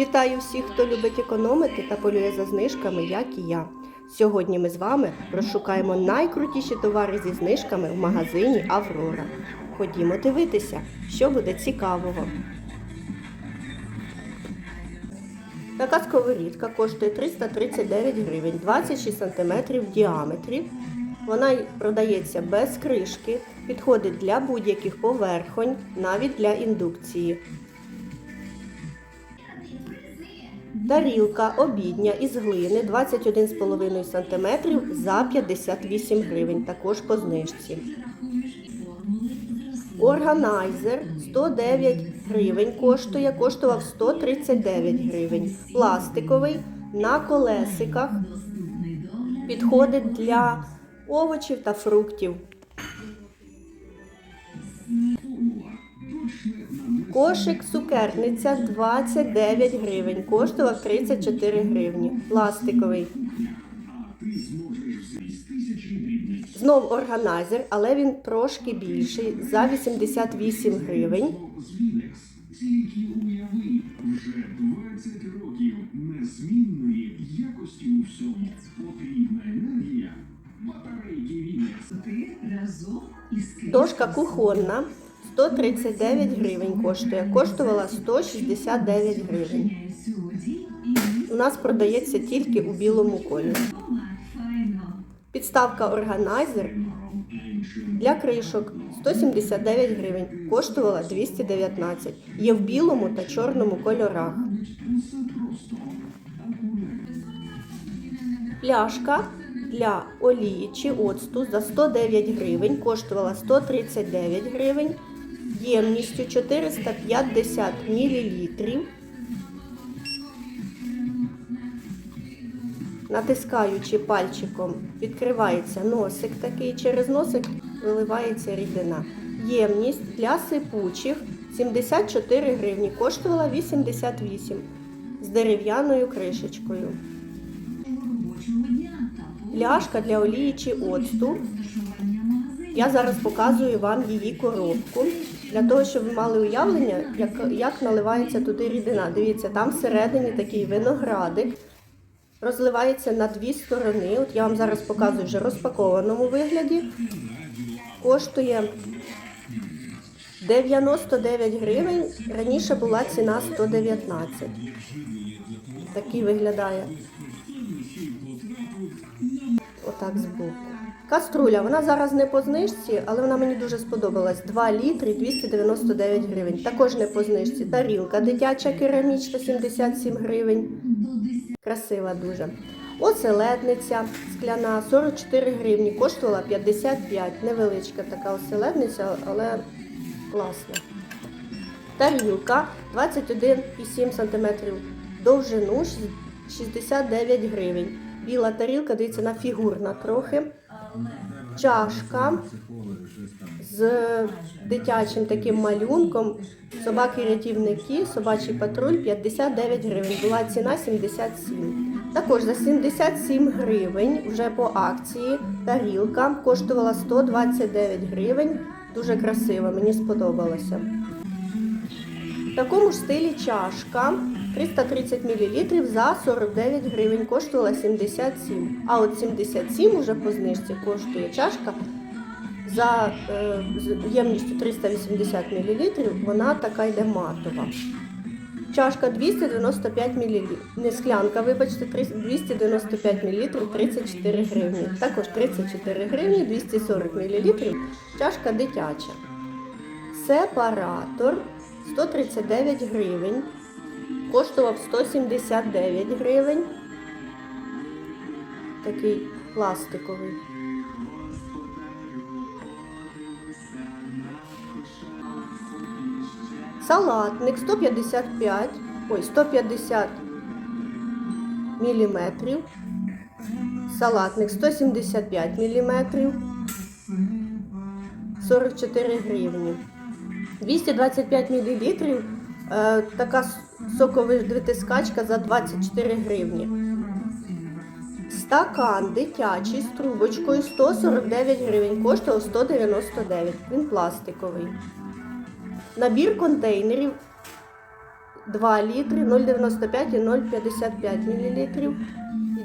Вітаю всіх, хто любить економити та полює за знижками, як і я. Сьогодні ми з вами розшукаємо найкрутіші товари зі знижками в магазині Аврора. Ходімо дивитися, що буде цікавого. Така сковорідка коштує 339 гривень, 26 см в діаметрі. Вона продається без кришки, підходить для будь-яких поверхонь, навіть для індукції. Тарілка обідня із глини 21,5 см за 58 гривень, також по знижці. Органайзер 109 гривень коштує, коштував 139 гривень. Пластиковий на колесиках підходить для овочів та фруктів. Кошик цукерниця 29 гривень, коштував 34 гривні. Пластиковий. Знов органайзер, але він трошки більший за 88 гривень. Тільки уяви, вже 20 років незмінної якості у всьому. Потрібна енергія. Батарейки Вінекс. Ти разом із Дошка кухонна 139 гривень коштує. Коштувала 169 гривень. У нас продається тільки у білому кольорі. Підставка органайзер для кришок 179 гривень, коштувала 219. Є в білому та чорному кольорах. Пляшка для олії чи оцту за 109 гривень, коштувала 139 гривень, ємністю 450 мл. Натискаючи пальчиком, відкривається носик такий, через носик виливається рідина. Ємність для сипучих 74 гривні, коштувала 88 з дерев'яною кришечкою. Пляшка для олії чи оцту. Я зараз показую вам її коробку для того, щоб ви мали уявлення, як, як наливається туди рідина. Дивіться, там всередині такий виноградик. Розливається на дві сторони. От я вам зараз показую вже розпакованому вигляді. Коштує 99 гривень. Раніше була ціна 119. Такий виглядає. Отак збоку. Каструля, вона зараз не по знижці, але вона мені дуже сподобалась. 2 літри 299 гривень. Також не по знижці. Тарілка дитяча керамічна 77 гривень. Красива дуже. Оселедниця скляна 44 гривні, коштувала 55. Невеличка така оселедниця, але класна. Тарілка 21,7 см довжину 69 гривень. Біла тарілка, дивіться, на фігурна трохи. Чашка з дитячим таким малюнком. Собаки-рятівники, собачий патруль 59 гривень. Була ціна 77. Також за 77 гривень вже по акції тарілка коштувала 129 гривень. Дуже красива, мені сподобалося. В такому ж стилі чашка 330 мл за 49 гривень, коштувала 77. А от 77 уже по знижці коштує чашка за е, ємністю 380 мл, вона така йде матова. Чашка 295 мл. Не склянка, вибачте, 295 мл 34 гривні. Також 34 гривні, 240 мл. Чашка дитяча. Сепаратор 139 гривень. Коштував 179 гривень. Такий пластиковий. Салатник 155, ой, 150 міліметрів. Салатник 175 міліметрів. 44 гривні. 225 мл. Е, така с- соковитискачка за 24 гривні. Стакан дитячий з трубочкою 149 гривень, коштував 199. Він пластиковий. Набір контейнерів 2 літри, 0,95 і 0,55 мл.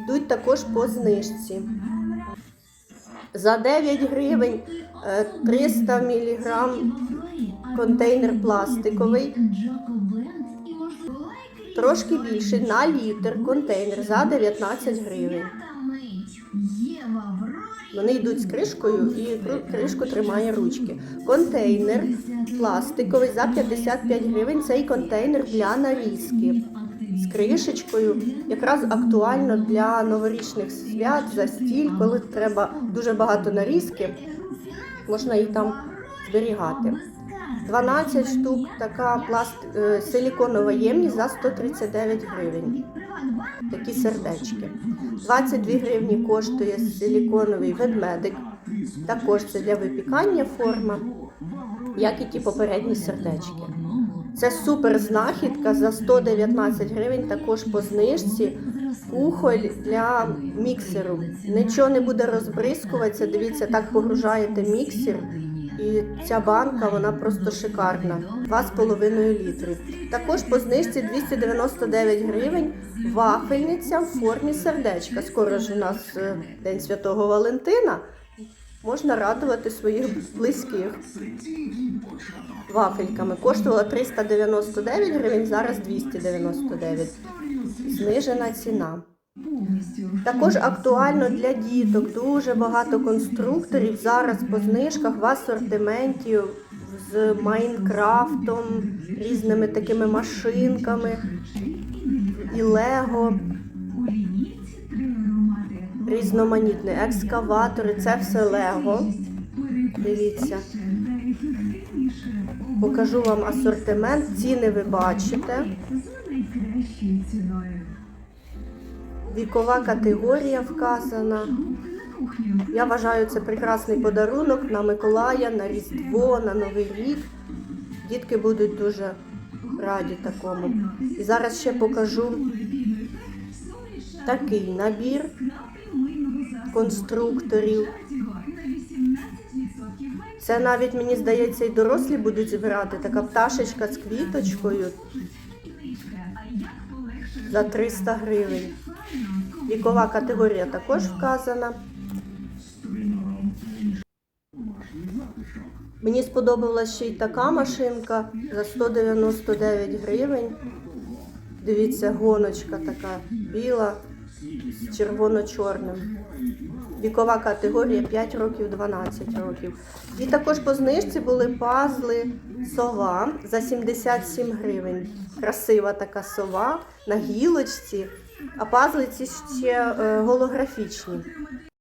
Йдуть також по знижці. За 9 гривень е, 300 мг контейнер пластиковий. Трошки більший на літр контейнер за 19 гривень. Вони йдуть з кришкою і кришку тримає ручки. Контейнер пластиковий за 55 гривень. Цей контейнер для нарізки з кришечкою. Якраз актуально для новорічних свят, застіль, коли треба дуже багато нарізки, можна їх там зберігати. 12 штук, така пласт... е, силіконова ємність за 139 гривень. Такі сердечки. 22 гривні коштує силіконовий ведмедик. Також це для випікання форма, як і ті попередні сердечки. Це супер знахідка за 119 гривень, також по знижці. Кухоль для міксеру. Нічого не буде розбризкуватися. Дивіться, так погружаєте міксер. І ця банка вона просто шикарна. 2,5 літри. Також по знижці 299 гривень вафельниця в формі сердечка. Скоро ж у нас е, День Святого Валентина. Можна радувати своїх близьких вафельками. Коштувала 399 гривень, зараз 299. Знижена ціна. Також актуально для діток. Дуже багато конструкторів зараз по знижках в асортименті з Майнкрафтом, різними такими машинками і Лего, різноманітні екскаватори. Це все Лего. Дивіться. Покажу вам асортимент. Ціни ви бачите. За найкращою ціною. Вікова категорія вказана. Я вважаю, це прекрасний подарунок на Миколая, на Різдво, на Новий рік. Дітки будуть дуже раді такому. І зараз ще покажу такий набір конструкторів. Це навіть мені здається, і дорослі будуть збирати. Така пташечка з квіточкою за 300 гривень. Вікова категорія також вказана. Мені сподобалась ще й така машинка за 199 гривень. Дивіться, гоночка така біла з червоно-чорним. Вікова категорія 5 років 12 років. І також по знижці були пазли сова за 77 гривень. Красива така сова на гілочці, а пазли ці ще е, голографічні.